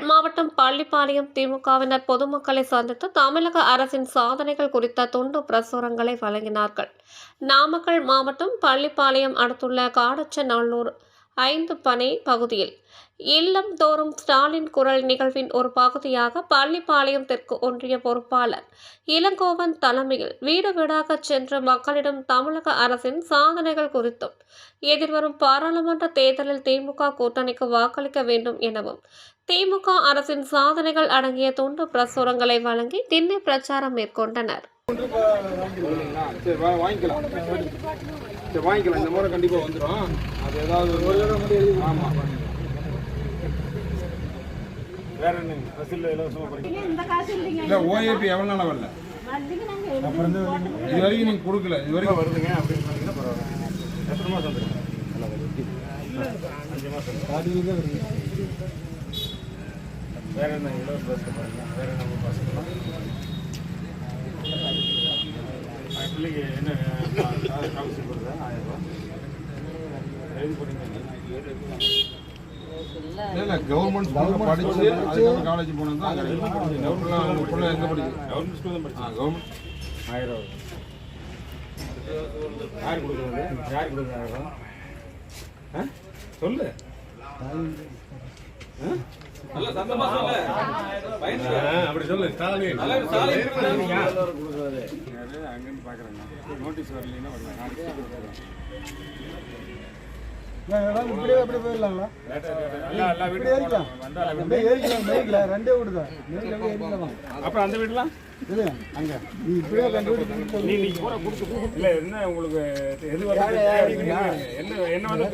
மாவட்டம் பள்ளிப்பாளையம் திமுகவினர் பொதுமக்களை சந்தித்து தமிழக அரசின் சாதனைகள் குறித்த துண்டு பிரசுரங்களை வழங்கினார்கள். நாமக்கல் மாவட்டம் பள்ளிப்பாளையம் அடுத்துள்ள காடச்சநல்லூர் ஐந்து பனை பகுதியில். இல்லம் தோறும் ஸ்டாலின் குரல் நிகழ்வின் ஒரு பகுதியாக பள்ளிப்பாளையம் தெற்கு ஒன்றிய பொறுப்பாளர் இளங்கோவன் தலைமையில் வீடு வீடாக சென்று மக்களிடம் தமிழக அரசின் சாதனைகள் குறித்தும் எதிர்வரும் பாராளுமன்ற தேர்தலில் திமுக கூட்டணிக்கு வாக்களிக்க வேண்டும் எனவும் திமுக அரசின் சாதனைகள் அடங்கிய துண்டு பிரசுரங்களை வழங்கி திண்ணை பிரச்சாரம் மேற்கொண்டனர். சரி வாங்கிக்கலாம். சரி வாங்கிக்கலாம். இந்த முறை கண்டிப்பாக வந்துடும் அது ஏதாவது ஒரு தடவை மட்டும் ஆமாம் வேற என்னங்க பஸ்ஸில் இலவசமாக படிக்கலாம் இந்த காசு இல்லைங்க. இல்லை ஓஏபி எவ்வளோ நாளாக வரல? இது வரைக்கும் நீங்கள் கொடுக்கல. இது வரைக்கும் வருதுங்க அப்படின்னு சொன்னீங்கன்னா பரவாயில்ல. எத்தனை மாதம் வந்துருங்க அஞ்சு மாதம் வேற என்ன? இலவச பஸ் பாருங்க வேற என்ன? பசங்களாம் பிள்ளைக்கு என்ன ஸ்காலர்ஷிப் வருதா ஆயிரம் ரூபா. எழுதி போட்டீங்க இல்லை கவர்மெண்ட் ஸ்கூலில் படிச்சு அதுக்கப்புறம் காலேஜ் போனது தான் பிள்ளை எங்கே படிக்குது கவர்மெண்ட் ஸ்கூல் தான் படிச்சு. கவர்மெண்ட் ஆயிரம் ரூபா. யார் கொடுக்குறது? யார் ஆ? சொல்லு. அப்படி சொல்லு ஸ்டாலின் அங்கேருந்து பார்க்குறாங்க நோட்டீஸ் வரலைன்னா இப்படியே அப்படியே போயிடலாங்களா ஏறிக்கலாம். மெயின்ல ரெண்டே வீடு தான் அப்புறம் அந்த வீடுலாம் இது அங்க. நீ இப்படியே நீ கொடுத்து இல்ல என்ன உங்களுக்கு எது வர என்ன என்ன வந்து